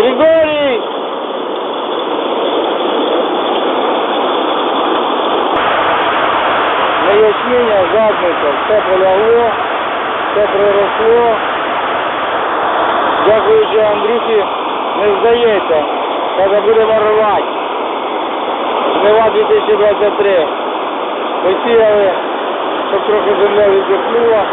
Григорій! На ячменя все полягло, все приросло. Дякуючи Андрюхі, не здається. Треба будемо рвати. Жнива 2023. Посіяли, щоб трохи земля віддихнула.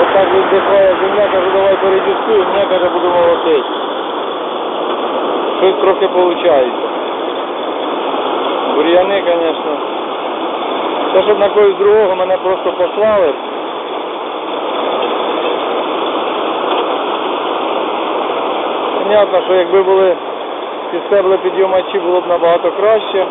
Ось так віддихає земля, кажу, давай передіскуємо, ні, каже, буду молотити. Щось трохи виходить. Бур'яни, звісно. Те, щоб на когось другого мене просто послали. Понятно, що якби були ці стебли підйомачі, було б набагато краще.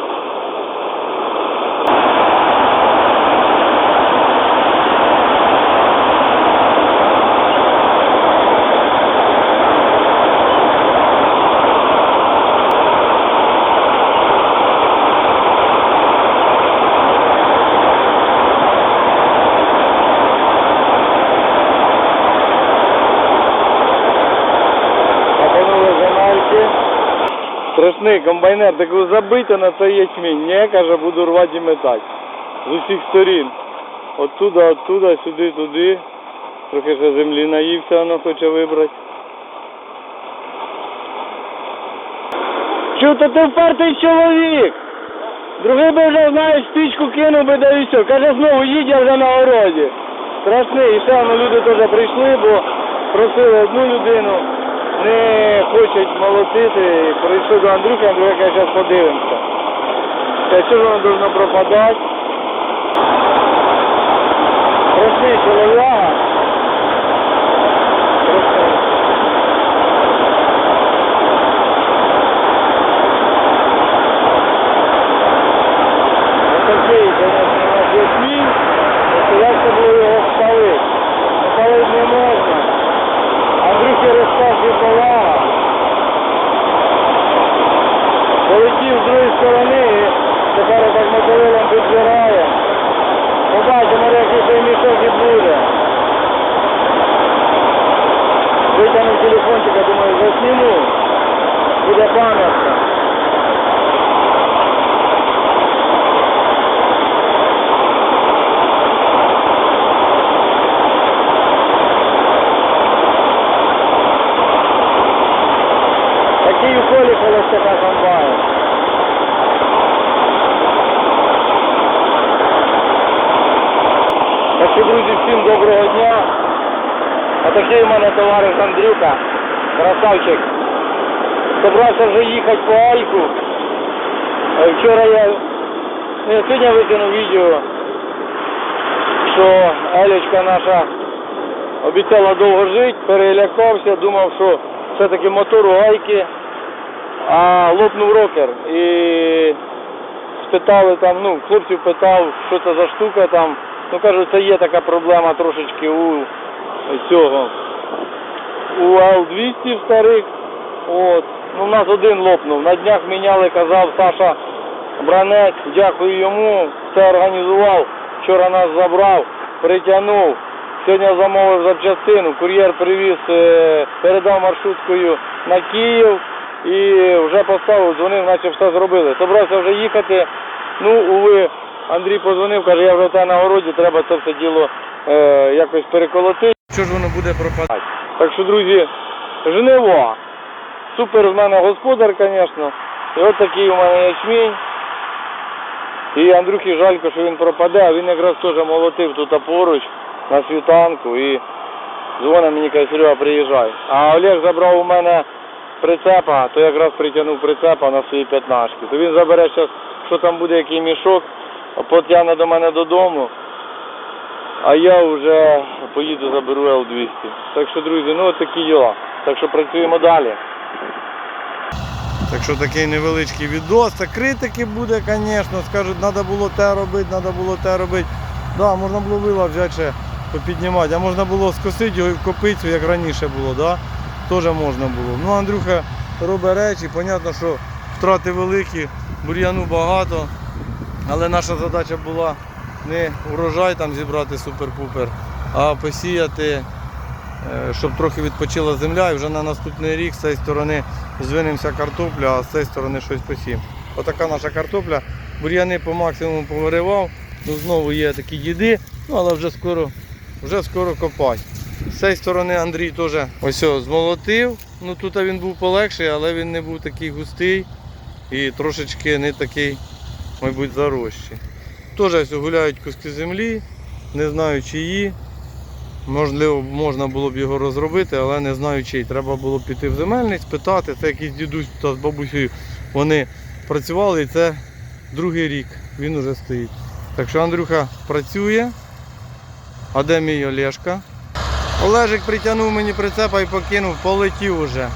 Страшний комбайнер, так ви забийте на цей ячмінь. Ні, каже, буду рвати і метати. З усіх сторін. Оттуда, оттуда, сюди, туди. Трохи ще землі наївся, воно хоче вибрати. То ти впертий чоловік. Другий би вже, знаєш, спічку кинув би, да і все. Каже, знову їдь, я вже на городі. Страшний. І ще воно люди теж прийшли, бо просили одну людину, не хочуть молотити. Прийшли до Андрюха, Андрюха зараз подивимося. Та що ж воно должно пропадати? Страшний чоловіка. Страшний. Отакий, конечно, у нас ячмінь, то як це було його спалити? Ну, Спалити не можна. Андрюхи розказує повага. Полетів з другої сторони і тепер так мотовилом підбирає. Побачимо, який цей мішок і буде. Витягнув телефончика, думаю, засніму. Буде пам'ятка. Такий у колі холостяка комбайн. Так що, друзі, всім доброго дня. А в мене товариш Андрюка, красавчик. Собрався вже їхати по Альку. Вчора я, ну, я сьогодні викинув відео, що Елечка наша обіцяла довго жити, перелякався, думав, що все-таки мотор у гайки, а лопнув рокер. І спитали там, ну, хлопців питав, що це за штука там. Ну кажуть, це є така проблема трошечки у цього. У Л-200 старих. От. Ну, у нас один лопнув. На днях міняли, казав Саша Бранець, дякую йому, все організував. Вчора нас забрав, притягнув. Сьогодні замовив запчастину, кур'єр привіз, е, передав маршруткою на Київ і вже поставив, дзвонив, наче все зробили. Собрався вже їхати. Ну, уви, Андрій позвонив, каже, я вже в на городі, треба це все діло е, якось переколотити. Що ж воно буде пропадати? Так що, друзі, жниво. Супер в мене господар, звісно. І от такий у мене ячмінь. І Андрюхі жалько, що він пропаде, а він якраз теж молотив тут поруч на світанку і дзвонить мені, каже, Серега, приїжджай. А Олег забрав у мене прицепа, то якраз притягнув прицепа на свої п'ятнашки. То він забере зараз, що там буде, який мішок, потягне до мене додому. А я вже поїду заберу Л-200. Так що, друзі, ну от такі діла. Так що працюємо далі. Так що такий невеличкий відос. Це критики буде, звісно. Скажуть, треба було те робити, треба було те робити. Да, можна було вила взяти ще попіднімати, а можна було скосити його і в копицю, як раніше було, да? Теж можна було. Ну, Андрюха робить речі, понятно, що втрати великі, бур'яну багато. Але наша задача була не урожай там зібрати супер-пупер, а посіяти е, щоб трохи відпочила земля і вже на наступний рік з цієї сторони звинемося картопля, а з цієї сторони щось посім. Отака наша картопля. Бур'яни по максимуму повиривав. Ну, знову є такі діди, ну але вже скоро, вже скоро копать. З цієї сторони Андрій теж ось змолотив. Ну тут він був полегший, але він не був такий густий і трошечки не такий, мабуть, зарощий. Теж гуляють куски землі, не знаю чиї. Можливо, можна було б його розробити, але не знаю чий. Треба було піти в земельний, спитати. Це якийсь дідусь та з бабусею. Вони працювали і це другий рік. Він уже стоїть. Так що Андрюха працює. А де мій Олешка? Олежик притягнув мені прицепа і покинув, полетів уже.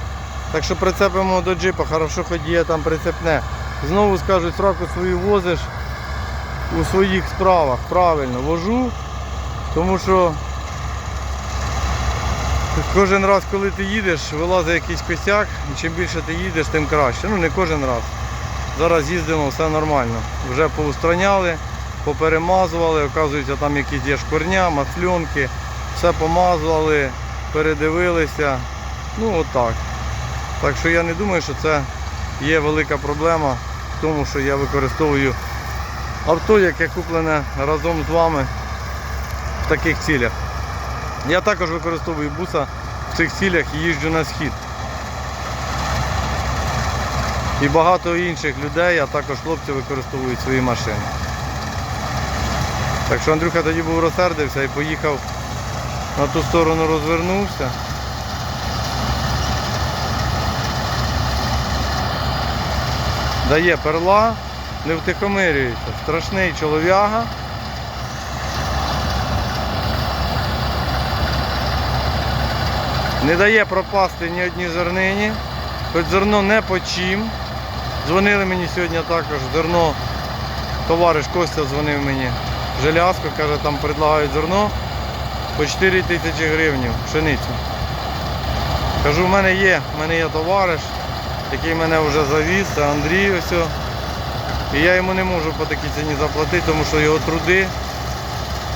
Так що прицепимо до джипа, хорошо хоч є там прицепне. Знову скажуть, сраку свою возиш у своїх справах. Правильно, вожу, тому що кожен раз, коли ти їдеш, вилазить якийсь косяк, і чим більше ти їдеш, тим краще. Ну не кожен раз. Зараз їздимо, все нормально. Вже поустраняли, поперемазували, оказується, там якісь є шкурня, масльонки, все помазували, передивилися. Ну отак. Так що я не думаю, що це є велика проблема в тому, що я використовую авто, яке куплене разом з вами в таких цілях. Я також використовую буса в цих цілях і їжджу на схід. І багато інших людей, а також хлопці використовують свої машини. Так що Андрюха тоді був розсердився і поїхав на ту сторону розвернувся. Дає перла, не втихомирюється. Страшний чолов'яга. Не дає пропасти ні одній зернині. Хоч зерно не по чим. Дзвонили мені сьогодні також. Зерно, товариш Костя дзвонив мені. Желязко, каже, там предлагають зерно по 4 тисячі гривень пшеницю. Кажу, в мене є, в мене є товариш, який мене вже завіз, це Андрій ось. І я йому не можу по такій ціні заплатити, тому що його труди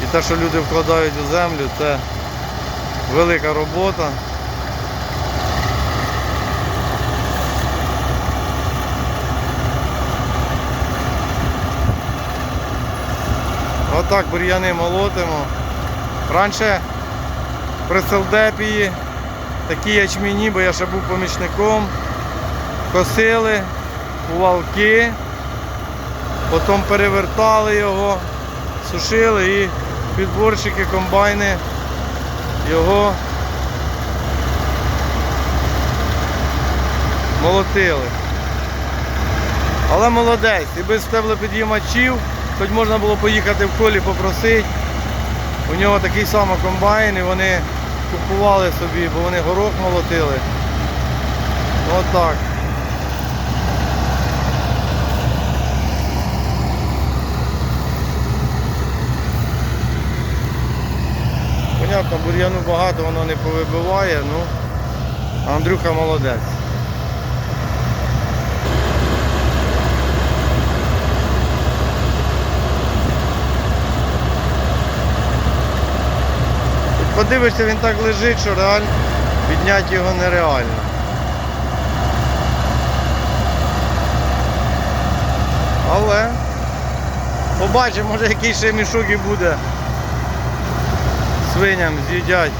і те, що люди вкладають у землю, це велика робота. Отак бур'яни молотимо. Раніше при Селдепії такі ячміні, бо я ще був помічником, косили у валки, потім перевертали його, сушили і підборщики, комбайни його молотили. Але молодець, і без стеблопідіймачів, хоч можна було поїхати в колі попросити. У нього такий самий комбайн і вони купували собі, бо вони горох молотили. Отак. Понятно, бур'яну багато воно не повибиває, ну Андрюха молодець. Подивишся, він так лежить, що реально підняти його нереально. Але побачимо, може який ще мішок і буде. Свиням з'їдять.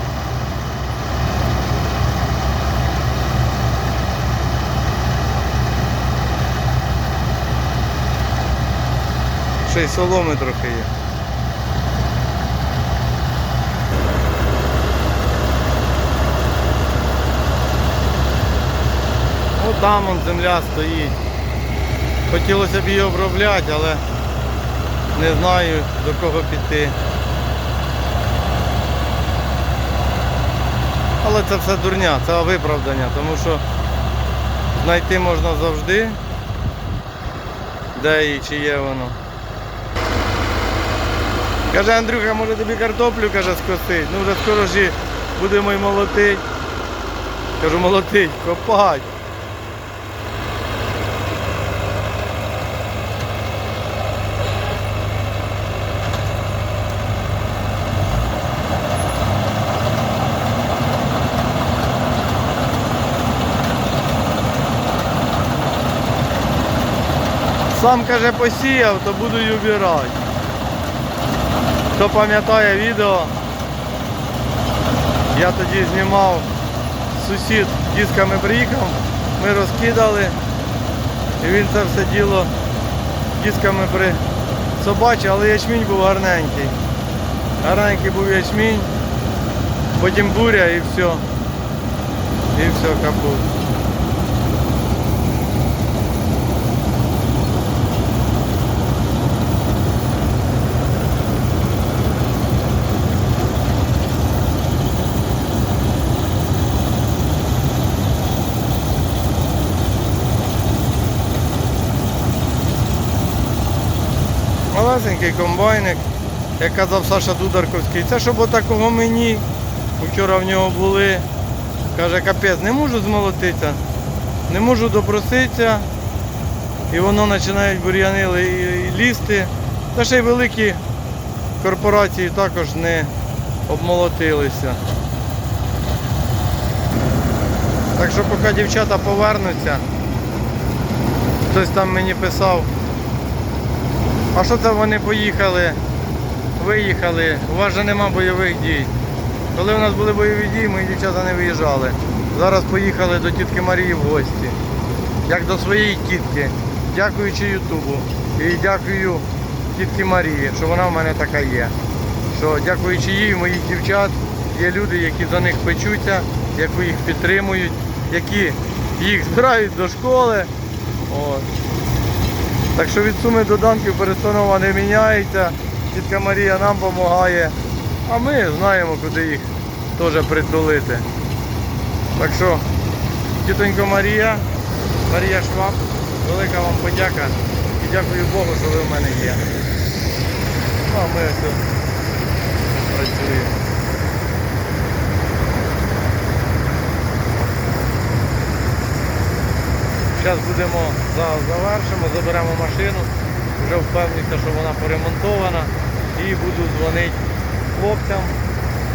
Ще й соломи трохи є. Там он земля стоїть. Хотілося б її обробляти, але не знаю до кого піти. Але це все дурня, це виправдання, тому що знайти можна завжди, де і чи є воно. Каже Андрюха, може тобі картоплю каже, скосить. Ну вже скоро ж будемо й молотить. Кажу, молотить, копать. Сам каже посіяв, то буду й убирати. Хто пам'ятає відео, я тоді знімав сусід дисками приїхав, ми розкидали, і він це все діло дисками при собачив, але ячмінь був гарненький. Гарненький був ячмінь, потім буря і все. І все, капут. Малесенький комбайник, як казав Саша Дударковський, це щоб отакого мені. Вчора в нього були. Каже, капець, не можу змолотитися, не можу допроситися. І воно починають бур'яни ли- лізти. Та ще й великі корпорації також не обмолотилися. Так що поки дівчата повернуться, хтось там мені писав, а що це вони поїхали, виїхали, у вас же нема бойових дій. Коли у нас були бойові дії, мої дівчата не виїжджали. Зараз поїхали до тітки Марії в гості. Як до своєї тітки. Дякуючи Ютубу. І дякую тітці Марії, що вона в мене така є. Що дякуючи їй, моїх дівчат є люди, які за них печуться, які їх підтримують, які їх збирають до школи. От. Так що від суми до данків перестанова не міняється. Тітка Марія нам допомагає. А ми знаємо, куди їх теж притулити. Так що, тітонько Марія, Марія Шваб, велика вам подяка і дякую Богу, що ви в мене є. Ну, а ми ось працюємо. Зараз будемо за- завершимо, заберемо машину, вже впевнюся, що вона поремонтована і буду дзвонити хлопцям,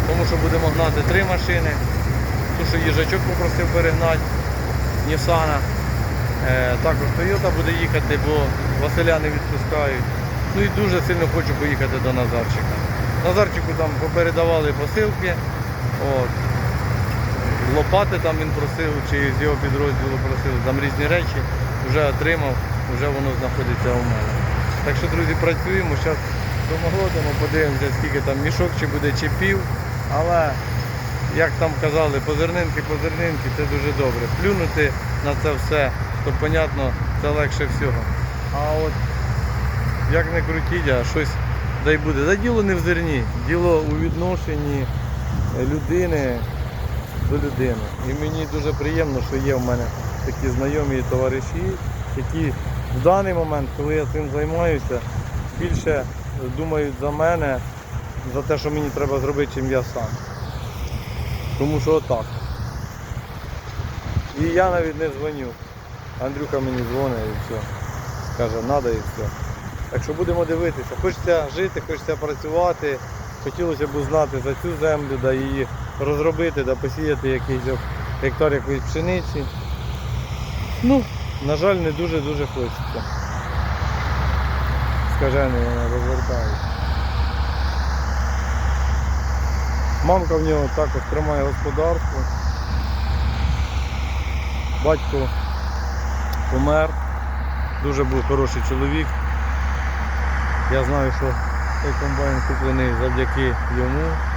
тому що будемо гнати три машини. Ту, що їжачок попросив перегнати, Нісана. Е, також Toyota буде їхати, бо Василя не відпускають. Ну і дуже сильно хочу поїхати до Назарчика. Назарчику там попередавали посилки. От. Лопати там він просив, чи з його підрозділу просив, там різні речі, вже отримав, вже воно знаходиться у мене. Так що, друзі, працюємо, зараз домолотимо, подивимося, скільки там мішок, чи буде чи пів. Але, як там казали, позернинки, позернинки, це дуже добре. Плюнути на це все, то, понятно, це легше всього. А от як не крутіть, а щось дай буде. Да діло не в зерні, діло у відношенні людини до людини. І мені дуже приємно, що є в мене такі знайомі і товариші, які в даний момент, коли я цим займаюся, більше думають за мене, за те, що мені треба зробити, чим я сам. Тому що отак. І я навіть не дзвоню. Андрюха мені дзвонить і все. Каже, треба і все. Так що будемо дивитися. Хочеться жити, хочеться працювати. Хотілося б узнати за цю землю, да її розробити, да посіяти якийсь гектар якоїсь пшениці. Ну, на жаль, не дуже-дуже хочеться. Скажений вона розвертає. Мамка в нього також тримає господарство. Батько помер. Дуже був хороший чоловік. Я знаю, що цей комбайн куплений завдяки йому.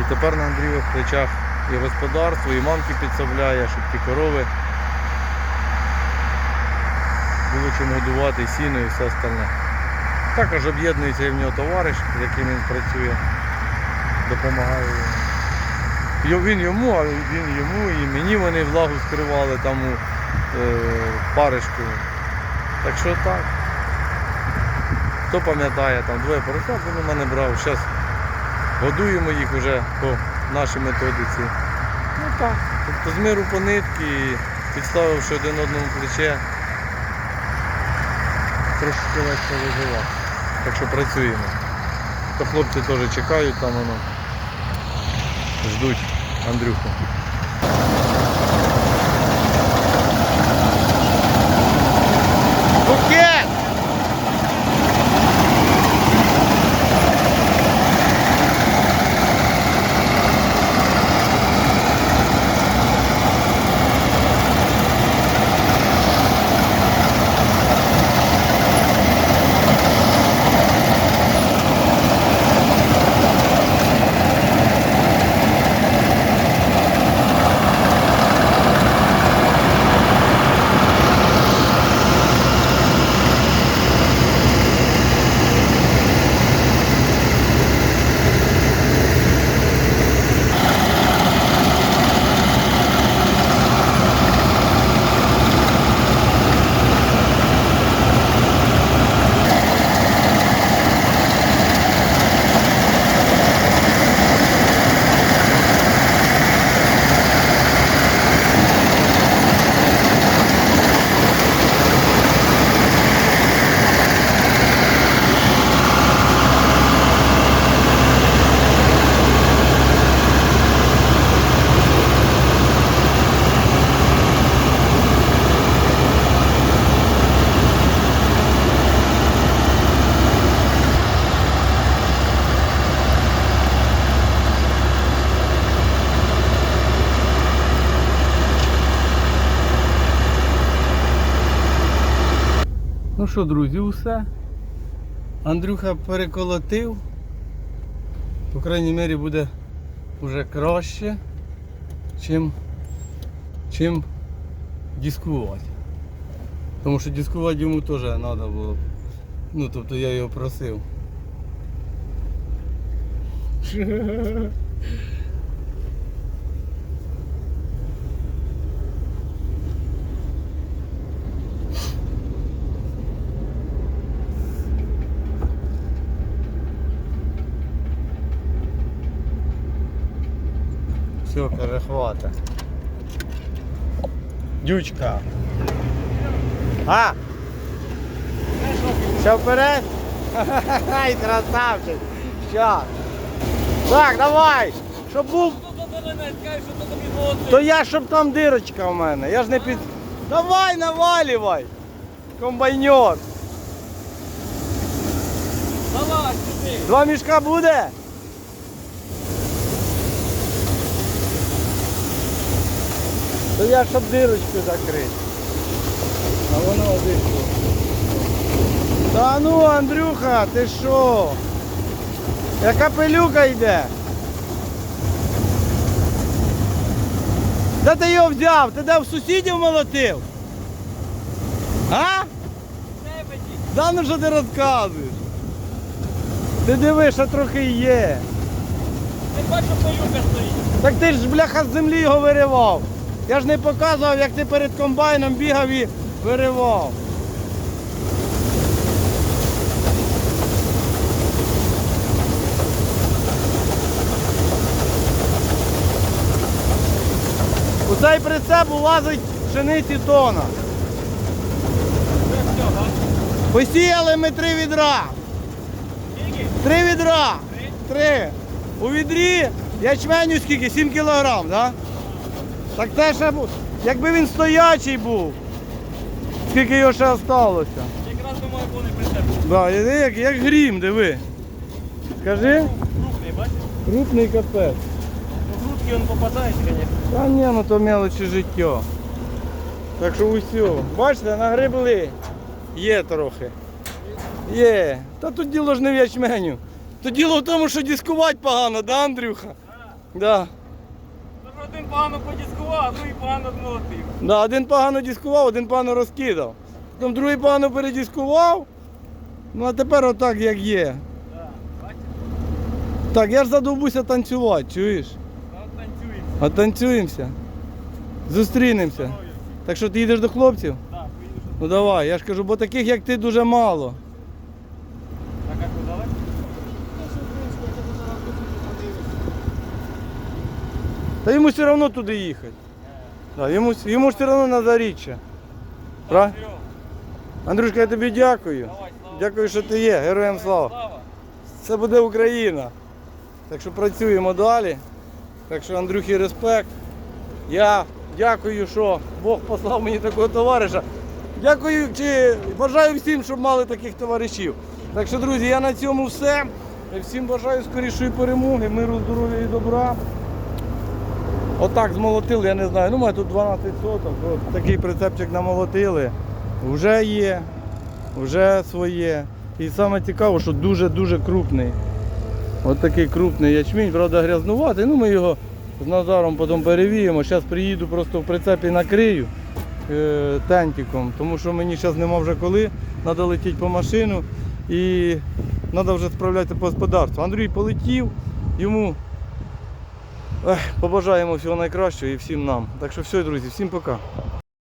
І тепер на Андрійових плечах і господарство, і мамки підсобляє, щоб ті корови було чим годувати, і сіно і все остальне. Також об'єднується і в нього товариш, з яким він працює, допомагає йому. Він йому, а він йому, і мені вони влагу скривали там у е, паришку. Так що так. Хто пам'ятає, там двоє поросят він у мене брав. Зараз годуємо їх вже по нашій методиці. Ну так. Тобто з миру по нитки, підставивши один одному плече, трошки легше вижила. Так що працюємо. То хлопці теж чекають там воно. Ждуть Андрюху. Що, друзі, усе. Андрюха переколотив. По крайній мірі буде вже краще, чим, чим дискувати. Тому що дискувати йому теж треба було. Ну, тобто я його просив. Все, перехвата. Дючка. А? Все вперед? Ай, красавчик. Щас. Так, давай. Щоб був. То я щоб там дирочка в мене. Я ж не під. Давай, навалювай. Комбайнер. Давай сюди. Два мішка буде? То я щоб дирочку закрити. А воно вийшло. Та ну, Андрюха, ти що? Яка пилюка йде? Де ти його взяв? Ти де в сусідів молотив? А? Да ну що ти розказуєш? Ти диви, що трохи є. Ти бачиш, пилюка стоїть. Так ти ж бляха з землі його виривав. Я ж не показував, як ти перед комбайном бігав і виривав. У цей прицеп улазить пшениці тона. Посіяли ми три відра. Три відра. Три? У відрі ячменю скільки? 7 кілограм, так? Так те ще бу- якби він стоячий був, скільки його ще залишилося. Якраз думаю, повний прицеп. Да, як, як грім, диви. Скажи, Крупний, бачиш? крупний капець. Ну, грудки він попадається, звісно. Та ні, ну то мелочі життя. Так що усьо. Бачите, нагребли. Є трохи. Є. Та тут діло ж не в ячменю. То діло в тому, що дискувати погано, да, Андрюха? Да. Один погано подіскував, а другий погано змолотив. Да, один погано дискував, один погано розкидав. Потім другий погано передискував. Ну а тепер отак як є. Так, бачиш? Так, я ж задовбуся танцювати, чуєш? Ну, танцює. А танцюємося. Зустрінемося. Так що ти їдеш до хлопців? Так, поїдеш. Ну давай, я ж кажу, бо таких як ти дуже мало. Так, як ви далеко? Та йому все одно туди їхати. Да, йому, йому ж все одно на заріччя. Правильно? Андрюшка, я тобі дякую. Давай, слава. Дякую, що ти є. Героям слава. Слава. Це буде Україна. Так що працюємо далі. Так що Андрюхі респект. Я дякую, що Бог послав мені такого товариша. Дякую чи бажаю всім, щоб мали таких товаришів. Так що, друзі, я на цьому все. Всім бажаю скорішої перемоги, миру, здоров'я і добра. Отак змолотили, я не знаю. Ну, мене тут 12 соток. От такий прицепчик намолотили. Вже є, вже своє. І саме цікаво, що дуже-дуже крупний. От такий крупний ячмінь, правда, грязнуватий. Ну ми його з Назаром потім перевіємо. Зараз приїду просто в прицепі накрию е, тентиком, тому що мені зараз нема вже коли. Треба летіти по машину і треба вже справлятися по господарству. Андрій полетів, йому побажаємо всього найкращого і всім нам. Так що все, друзі, всім пока.